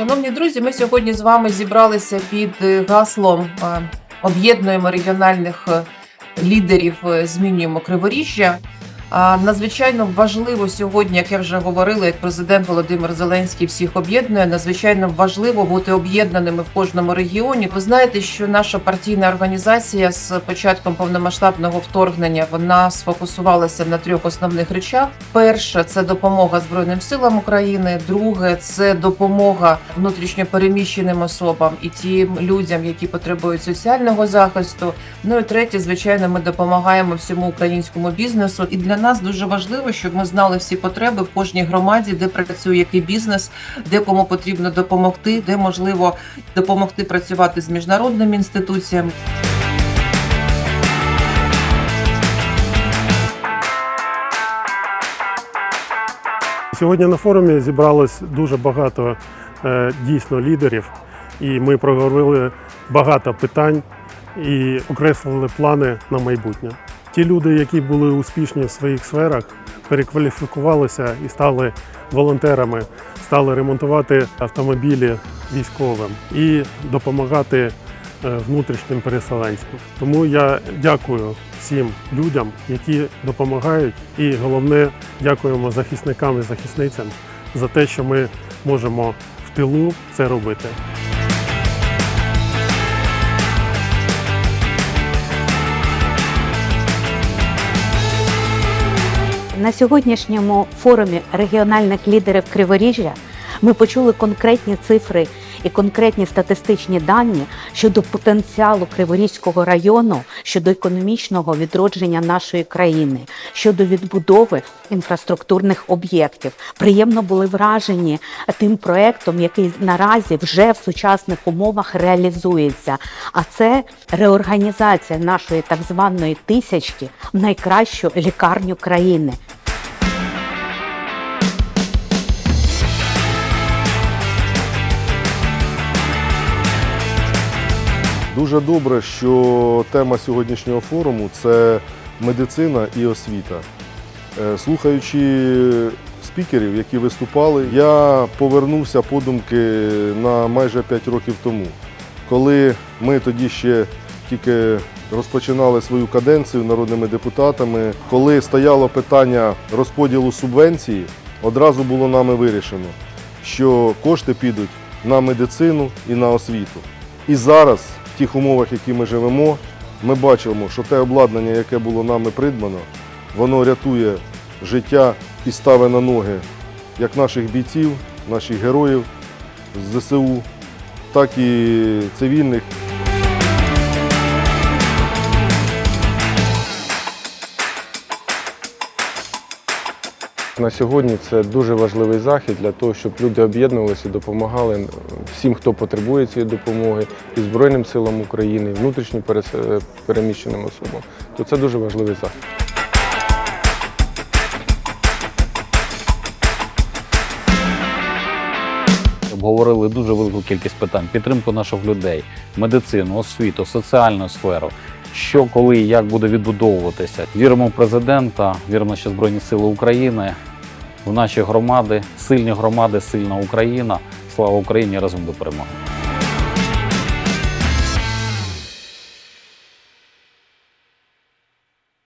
Шановні друзі, ми сьогодні з вами зібралися під е, гаслом е, об'єднуємо регіональних е, лідерів, змінюємо Криворіжжя. Надзвичайно важливо сьогодні, як я вже говорила, як президент Володимир Зеленський всіх об'єднує. Надзвичайно важливо бути об'єднаними в кожному регіоні. Ви знаєте, що наша партійна організація з початком повномасштабного вторгнення вона сфокусувалася на трьох основних речах: перше це допомога Збройним силам України. Друге це допомога внутрішньо переміщеним особам і тим людям, які потребують соціального захисту. Ну і третє, звичайно, ми допомагаємо всьому українському бізнесу. І для нас дуже важливо, щоб ми знали всі потреби в кожній громаді, де працює який бізнес, де кому потрібно допомогти, де можливо допомогти працювати з міжнародними інституціями. Сьогодні на форумі зібралось дуже багато е, дійсно лідерів, і ми проговорили багато питань і окреслили плани на майбутнє. Ті люди, які були успішні в своїх сферах, перекваліфікувалися і стали волонтерами, стали ремонтувати автомобілі військовим і допомагати е, внутрішнім переселенцям. Тому я дякую всім людям, які допомагають, і головне дякуємо захисникам і захисницям за те, що ми можемо в тилу це робити. На сьогоднішньому форумі регіональних лідерів Криворіжжя ми почули конкретні цифри і конкретні статистичні дані щодо потенціалу Криворізького району, щодо економічного відродження нашої країни, щодо відбудови інфраструктурних об'єктів. Приємно були вражені тим проектом, який наразі вже в сучасних умовах реалізується. А це реорганізація нашої так званої тисячки в найкращу лікарню країни. Дуже добре, що тема сьогоднішнього форуму це медицина і освіта. Е, Слухаючи спікерів, які виступали, я повернувся подумки на майже 5 років тому, коли ми тоді ще тільки розпочинали свою каденцію народними депутатами, коли стояло питання розподілу субвенції, одразу було нами вирішено, що кошти підуть на медицину і на освіту. І зараз, тих умовах, які ми живемо, ми бачимо, що те обладнання, яке було нами придбано, воно рятує життя і ставить на ноги як наших бійців, наших героїв з ЗСУ, так і цивільних. На сьогодні це дуже важливий захід для того, щоб люди об'єднувалися допомагали всім, хто потребує цієї допомоги, і Збройним силам України, і внутрішньо перес- переміщеним особам. То це дуже важливий захід. Обговорили дуже велику кількість питань: підтримку наших людей, медицину, освіту, соціальну сферу. Що, коли і як буде відбудовуватися? Віримо в президента, віримо, що Збройні Сили України, в наші громади, сильні громади, сильна Україна. Слава Україні! Разом до перемоги!